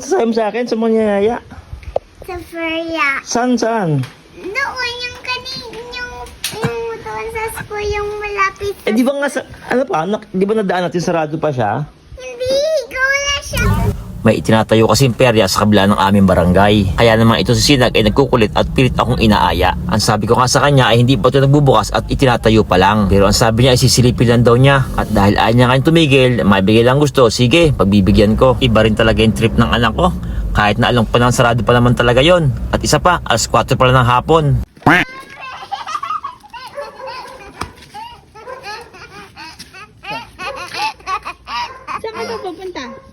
sasabi mo sa akin sa mga niyaya? Sa Feria. Saan, saan? Doon yung kanin, yung, yung doon sa school, yung malapit sa... Eh, di ba nga sa, ano pa, nak, di ba nadaan natin sarado pa siya? Hindi, ikaw wala siya. May itinatayo kasing perya sa kabila ng aming barangay. Kaya naman ito si Sinag ay nagkukulit at pilit akong inaaya. Ang sabi ko nga sa kanya ay hindi pa ito nagbubukas at itinatayo pa lang. Pero ang sabi niya ay sisilipin lang daw niya. At dahil ayaw niya kayong tumigil, maibigay lang gusto, sige, pagbibigyan ko. Iba rin talaga yung trip ng anak ko. Kahit na alang pa ng sarado pa naman talaga yon. At isa pa, alas 4 pa lang ng hapon. Saan ka pupunta?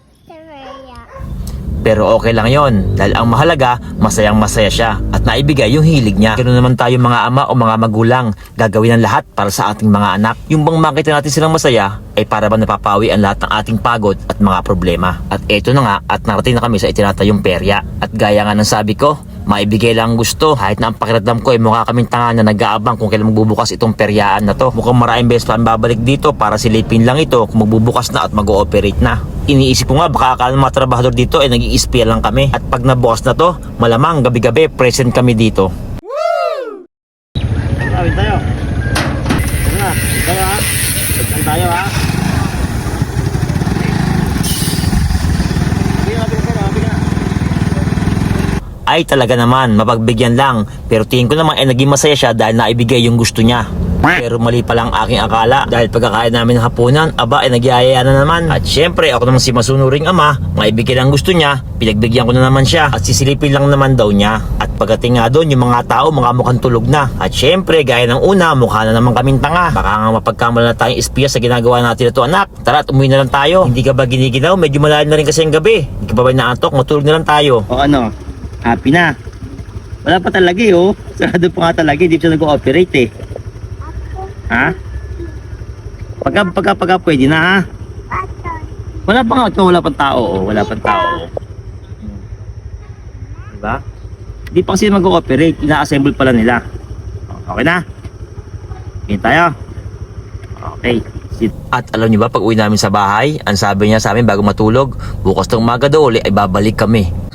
Pero okay lang yon dahil ang mahalaga, masayang masaya siya at naibigay yung hilig niya. Ganoon naman tayo mga ama o mga magulang, gagawin ang lahat para sa ating mga anak. Yung bang makita natin silang masaya, ay para ba napapawi ang lahat ng ating pagod at mga problema. At eto na nga, at narating na kami sa itinatayong perya. At gaya nga ng sabi ko, maibigay lang ang gusto. Kahit na ang pakiramdam ko ay mukha kaming tanga na nag-aabang kung kailan magbubukas itong peryaan na to. Mukhang maraming beses pa ang babalik dito para silipin lang ito kung magbubukas na at mag-ooperate na. Iniisip ko nga baka akala ng mga trabahador dito ay nag iispia lang kami. At pag nabukas na to, malamang gabi-gabi present kami dito. Tawid tayo. Tayo ha. Tayo ha. Bigyan natin ka na, bigyan na. Ay talaga naman mapagbigyan lang pero tingin ko naman ay naging masaya siya dahil naibigay yung gusto niya. Pero mali pa lang aking akala dahil pagkakain namin ng hapunan, aba ay nagyayaya na naman. At syempre ako naman si masunuring ama, maibigay lang gusto niya, pinagbigyan ko na naman siya at sisilipin lang naman daw niya. At pagdating nga doon, yung mga tao mga mukhang tulog na. At syempre gaya ng una, mukha na naman kaming tanga. Baka nga mapagkamala na tayong espiya sa ginagawa natin na to anak. Tara at umuwi na lang tayo. Hindi ka ba giniginaw? Medyo malalim na rin kasi ang gabi. Hindi ka ba ba inaantok? Matulog na lang tayo. O ano, happy na. Wala pa talaga eh, oh. Sarado pa nga talaga, hindi pa siya nag-ooperate eh. Ha? Pagka, pagka, pagka pwede na ha? Wala pa nga, wala pang tao, oh. Wala pang tao. Diba? Hindi pa kasi mag-ooperate, ina-assemble pala nila. Okay na? Okay tayo? Okay. At alam niyo ba, pag uwi namin sa bahay, ang sabi niya sa amin bago matulog, bukas ng umaga daw uli ay babalik kami.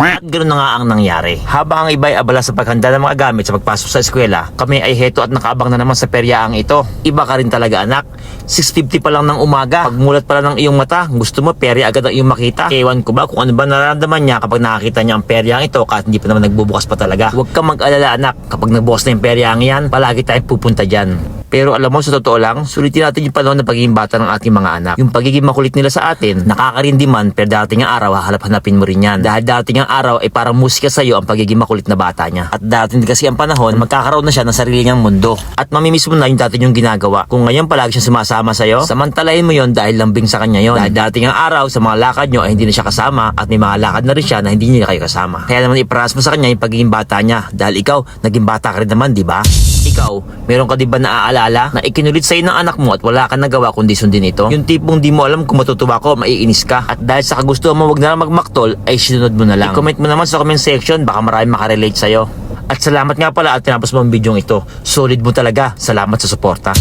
At ganoon na nga ang nangyari. Habang ang iba ay abala sa paghanda ng mga gamit sa pagpasok sa eskwela, kami ay heto at nakaabang na naman sa peryaang ito. Iba ka rin talaga anak. 6.50 pa lang ng umaga. Pagmulat pa lang ng iyong mata, gusto mo perya agad ang iyong makita. Ewan ko ba kung ano ba nararamdaman niya kapag nakakita niya ang peryaang ito kahit hindi pa naman nagbubukas pa talaga. Huwag kang mag-alala anak. Kapag nagbukas na yung peryaang yan, palagi tayong pupunta dyan. Pero alam mo, sa totoo lang, sulitin natin yung panahon ng pagiging bata ng ating mga anak. Yung pagiging makulit nila sa atin, nakakarindi man, pero dating ang araw, hahalap-hanapin mo rin yan. Dahil dating ang araw ay parang musika sa'yo ang pagiging makulit na bata niya. At dating kasi ang panahon, magkakaroon na siya ng sarili niyang mundo. At mamimiss mo na yung dati yung ginagawa. Kung ngayon palagi siya sumasama sa'yo, samantalayin mo yon dahil lambing sa kanya yon. Dahil dating ang araw, sa mga lakad nyo ay hindi na siya kasama at may mga lakad na rin siya na hindi niya kayo kasama. Kaya naman iparas mo sa kanya yung pagiging bata niya. Dahil ikaw, naging bata ka rin naman, di ba? Ikaw, meron ka di ba naaalala na ikinulit sa'yo ng anak mo at wala kang nagawa kundi sundin ito? Yung tipong di mo alam kung matutuwa ko, maiinis ka. At dahil sa kagustuhan mo wag na lang magmaktol, ay sinunod mo na lang. I-comment mo naman sa comment section, baka marami makarelate sa'yo. At salamat nga pala at tinapos mo ang video ito. Solid mo talaga. Salamat sa suporta.